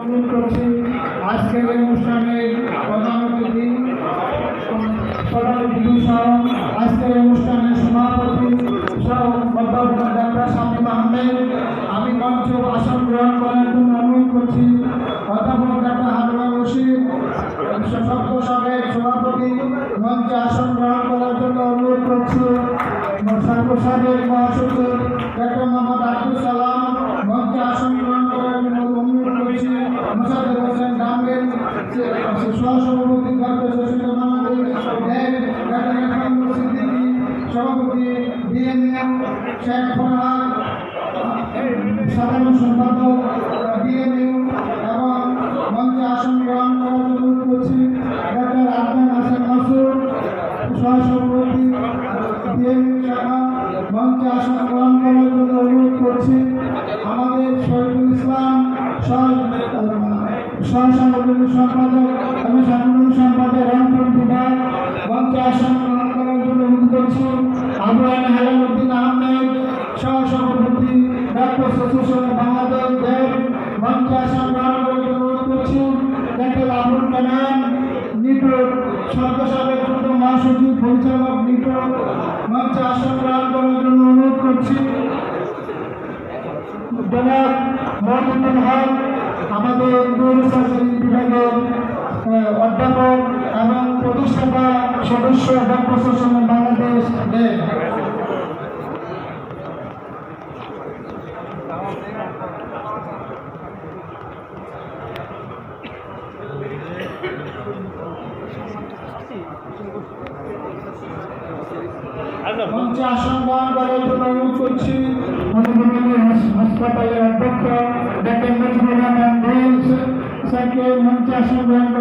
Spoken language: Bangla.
অনুরোধ করছি, আজকের এই অনুষ্ঠানের প্রধান অতিথি প্রধান অতিথি সহ আজকের অনুষ্ঠানের সভাপতি সহ অধ্যাপক ডাক্তার শামীম আহমেদ। আমি মঞ্চ আসন গ্রহণ করার জন্য অনুরোধ করছি। অধ্যাপক ডাক্তার হারুন রশিদ, সপ্ত সভাপতি সভাপতি, মঞ্চে আসন গ্রহণ করার জন্য অনুরোধ করছি। সর্বসাবেক মহাসচিব, ডাক্তার সহসভাপতি ডক্টর সভাপতি বিএমএম শেখ ফরহাদ সাধারণ সম্পাদক বিএমইউ এবং মঞ্চে আসন গ্রহণ করার জন্য অনুরোধ করছি ডাক্তার আদনান হাসান মাসুদ সহসভাপতি বিএমইউ শাখা মঞ্চে আসন গ্রহণ করার জন্য অনুরোধ করছি আমাদের শহীদুল ইসলাম সহসাংগঠনিক সম্পাদক এবং সাংগঠনিক সম্পাদক রংপুর বিভাগ মঞ্চে আসন গ্রহণ করার জন্য অনুরোধ করছি। আবু আইন হালামুদ্দিন আহমেদ, সহসভাপতি ডক্টর শশীশ্বর বাংলাদেশ, দেব মঞ্চে আসন গ্রহণ করার জন্য অনুরোধ করছি। ডক্টর আবুল কালাম নিটো সর্বসাবেক মহাসচিব, পরিচালক নিটো মঞ্চে আসন গ্রহণ করার জন্য অনুরোধ করছি জনাব মহিউদ্দিন হক আমাদের দূরশাসন বিভাগের অধ্যাপক এবং প্রতিষ্ঠাতা সদস্য ডক্টর শোষণ বাংলাদেশ মঞ্চে আসন গ্রহণ করার জন্য অনুরোধ করছি। ಸಂಸ್ಥಾಪಕರ ಅಧ್ಯಕ್ಷ ಡಾಕ್ಟರ್ ಮಂಜುನಾಥ ಡೇಲ್ಸ್ ಸಂಖ್ಯೆ ಮುಂಚಾಶಿ ಬ್ಯಾಂಕ್